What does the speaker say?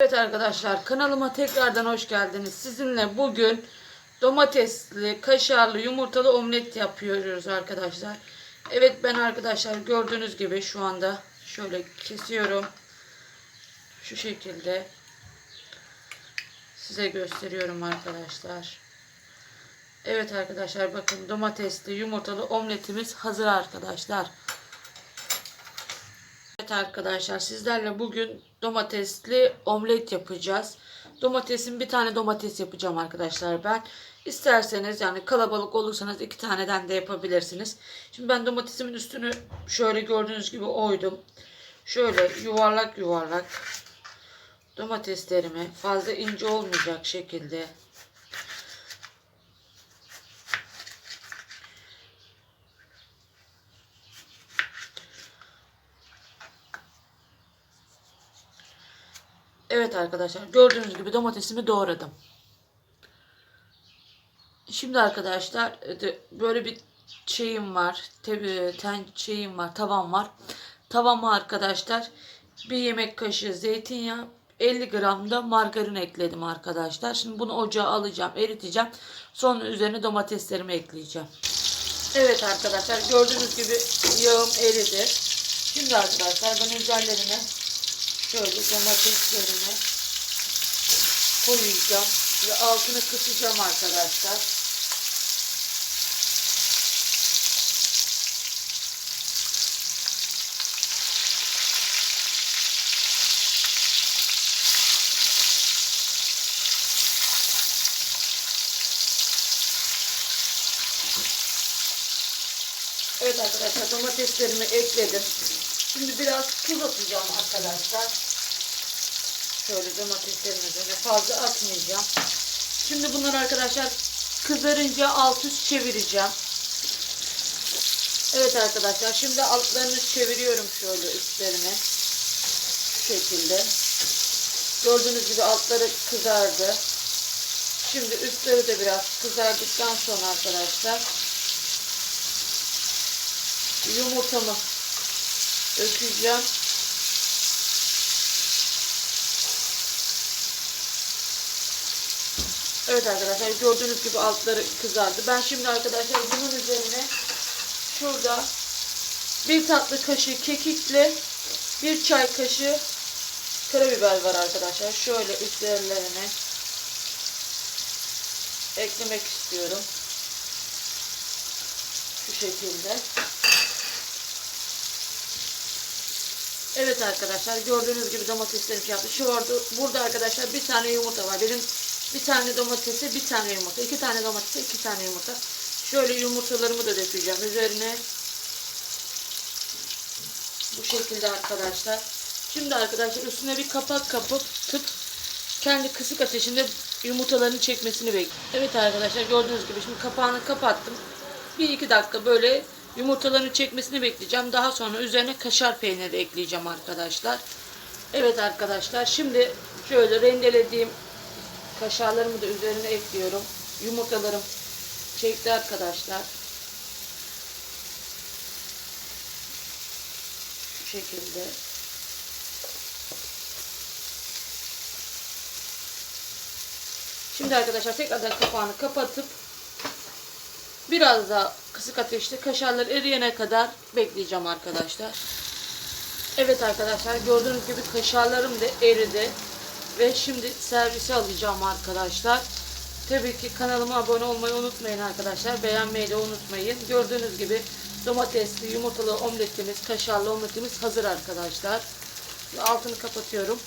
Evet arkadaşlar kanalıma tekrardan hoş geldiniz. Sizinle bugün domatesli, kaşarlı, yumurtalı omlet yapıyoruz arkadaşlar. Evet ben arkadaşlar gördüğünüz gibi şu anda şöyle kesiyorum. Şu şekilde size gösteriyorum arkadaşlar. Evet arkadaşlar bakın domatesli, yumurtalı omletimiz hazır arkadaşlar. Evet arkadaşlar sizlerle bugün domatesli omlet yapacağız. Domatesin bir tane domates yapacağım arkadaşlar ben. İsterseniz yani kalabalık olursanız iki taneden de yapabilirsiniz. Şimdi ben domatesimin üstünü şöyle gördüğünüz gibi oydum. Şöyle yuvarlak yuvarlak domateslerimi fazla ince olmayacak şekilde Evet arkadaşlar gördüğünüz gibi domatesimi doğradım. Şimdi arkadaşlar e, böyle bir şeyim var. Tabi ten şeyim var, tavam var. Tavama arkadaşlar bir yemek kaşığı zeytinyağı, 50 gram da margarin ekledim arkadaşlar. Şimdi bunu ocağa alacağım, eriteceğim. Sonra üzerine domateslerimi ekleyeceğim. Evet arkadaşlar gördüğünüz gibi yağım eridi. Şimdi arkadaşlar ben üzerlerine şöyle domateslerimi koyacağım ve altını kısacağım arkadaşlar. Evet arkadaşlar domateslerimi ekledim. Şimdi biraz tuz atacağım arkadaşlar. Şöyle domateslerin üzerine fazla atmayacağım. Şimdi bunları arkadaşlar kızarınca alt üst çevireceğim. Evet arkadaşlar şimdi altlarını çeviriyorum şöyle üstlerine. Şu şekilde. Gördüğünüz gibi altları kızardı. Şimdi üstleri de biraz kızardıktan sonra arkadaşlar yumurtamı öpeceğim. Evet arkadaşlar gördüğünüz gibi altları kızardı. Ben şimdi arkadaşlar bunun üzerine şurada bir tatlı kaşığı kekikle bir çay kaşığı karabiber var arkadaşlar. Şöyle üzerlerine eklemek istiyorum. Şu şekilde. Evet arkadaşlar gördüğünüz gibi domateslerim şey yaptı. Şu orada, burada arkadaşlar bir tane yumurta var. Benim bir tane domatese bir tane yumurta. iki tane domatese iki tane yumurta. Şöyle yumurtalarımı da dökeceğim üzerine. Bu şekilde arkadaşlar. Şimdi arkadaşlar üstüne bir kapak kapatıp kendi kısık ateşinde yumurtaların çekmesini bekliyorum. Evet arkadaşlar gördüğünüz gibi şimdi kapağını kapattım. Bir iki dakika böyle yumurtaların çekmesini bekleyeceğim. Daha sonra üzerine kaşar peyniri ekleyeceğim arkadaşlar. Evet arkadaşlar şimdi şöyle rendelediğim kaşarlarımı da üzerine ekliyorum. Yumurtalarım çekti arkadaşlar. Şu şekilde. Şimdi arkadaşlar tekrardan kapağını kapatıp biraz daha kısık ateşte kaşarlar eriyene kadar bekleyeceğim arkadaşlar. Evet arkadaşlar gördüğünüz gibi kaşarlarım da eridi. Ve şimdi servise alacağım arkadaşlar. Tabii ki kanalıma abone olmayı unutmayın arkadaşlar. Beğenmeyi de unutmayın. Gördüğünüz gibi domatesli yumurtalı omletimiz, kaşarlı omletimiz hazır arkadaşlar. Altını kapatıyorum.